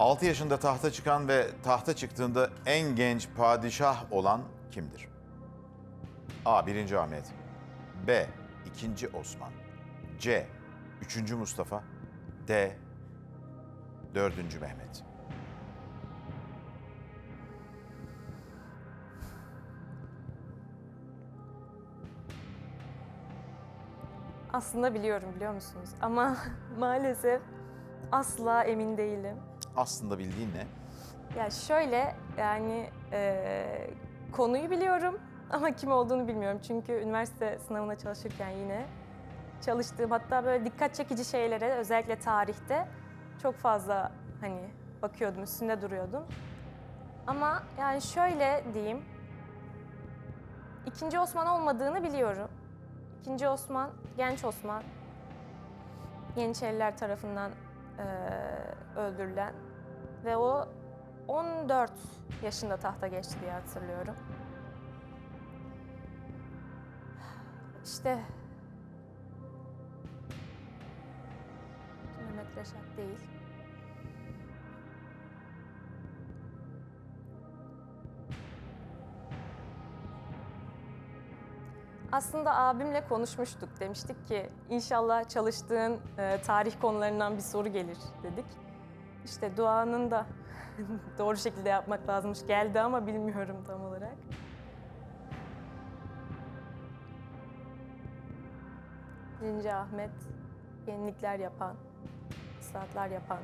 6 yaşında tahta çıkan ve tahta çıktığında en genç padişah olan kimdir? A. 1. Ahmet B. 2. Osman C. 3. Mustafa D. 4. Mehmet Aslında biliyorum biliyor musunuz? Ama maalesef asla emin değilim. Aslında bildiğin ne? Ya şöyle yani eee, konuyu biliyorum ama kim olduğunu bilmiyorum. Çünkü üniversite sınavına çalışırken yine çalıştığım hatta böyle dikkat çekici şeylere özellikle tarihte çok fazla hani bakıyordum, üstünde duruyordum. Ama yani şöyle diyeyim. İkinci Osman olmadığını biliyorum. İkinci Osman, genç Osman. Yeniçeriler tarafından eee, öldürülen ve o 14 yaşında tahta geçti diye hatırlıyorum. İşte Mehmet Reşat değil. Aslında abimle konuşmuştuk. Demiştik ki inşallah çalıştığın e, tarih konularından bir soru gelir dedik. İşte duanın da doğru şekilde yapmak lazımmış. Geldi ama bilmiyorum tam olarak. Birinci Ahmet yenilikler yapan, ıslahatlar yapan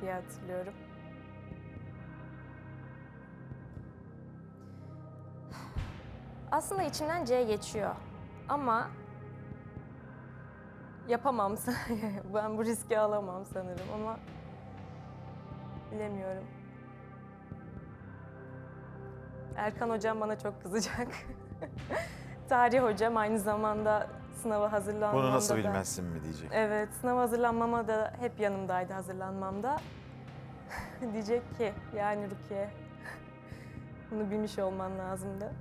diye hatırlıyorum. Aslında içimden C geçiyor ama yapamam. ben bu riski alamam sanırım ama bilemiyorum. Erkan hocam bana çok kızacak. Tarih hocam aynı zamanda sınava hazırlanmamda Bunu nasıl da- bilmezsin mi diyecek. Evet, sınav hazırlanmama da hep yanımdaydı hazırlanmamda. Diyecek ki yani Rukiye bunu bilmiş olman lazımdı.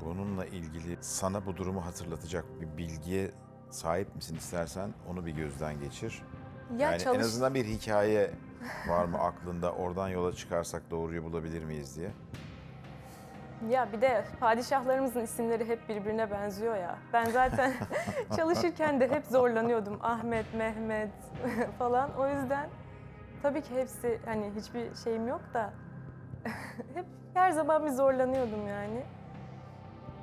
Bununla ilgili sana bu durumu hatırlatacak bir bilgiye sahip misin istersen onu bir gözden geçir. Ya yani çalış- en azından bir hikaye var mı aklında oradan yola çıkarsak doğruyu bulabilir miyiz diye. Ya bir de padişahlarımızın isimleri hep birbirine benziyor ya. Ben zaten çalışırken de hep zorlanıyordum. Ahmet, Mehmet falan. O yüzden tabii ki hepsi hani hiçbir şeyim yok da hep her zaman bir zorlanıyordum yani.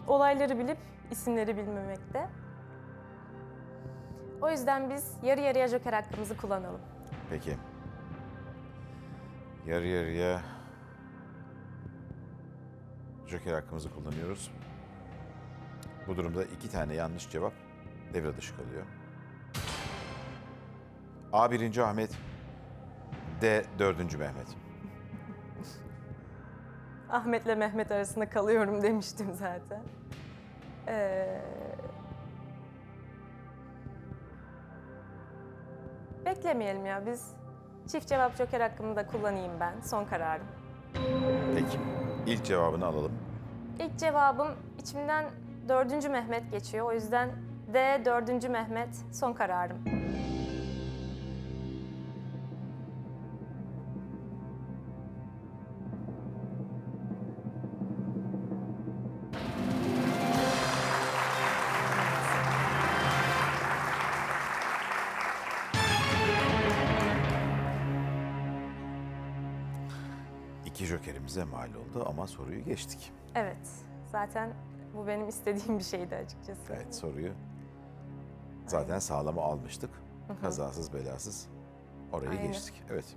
Olayları bilip isimleri bilmemekte. O yüzden biz yarı yarıya joker hakkımızı kullanalım. Peki. Yarı yarıya Joker hakkımızı kullanıyoruz. Bu durumda iki tane yanlış cevap devre dışı kalıyor. A 1. Ahmet, D 4. Mehmet. Ahmet'le Mehmet arasında kalıyorum demiştim zaten. Ee, beklemeyelim ya biz. Çift cevap joker hakkımı da kullanayım ben. Son kararım. Peki. İlk cevabını alalım. İlk cevabım içimden dördüncü Mehmet geçiyor. O yüzden D dördüncü Mehmet son kararım. İki jokerimize mal oldu ama soruyu geçtik. Evet. Zaten bu benim istediğim bir şeydi açıkçası. Evet soruyu zaten sağlama almıştık. Kazasız belasız orayı Aynen. geçtik. Evet.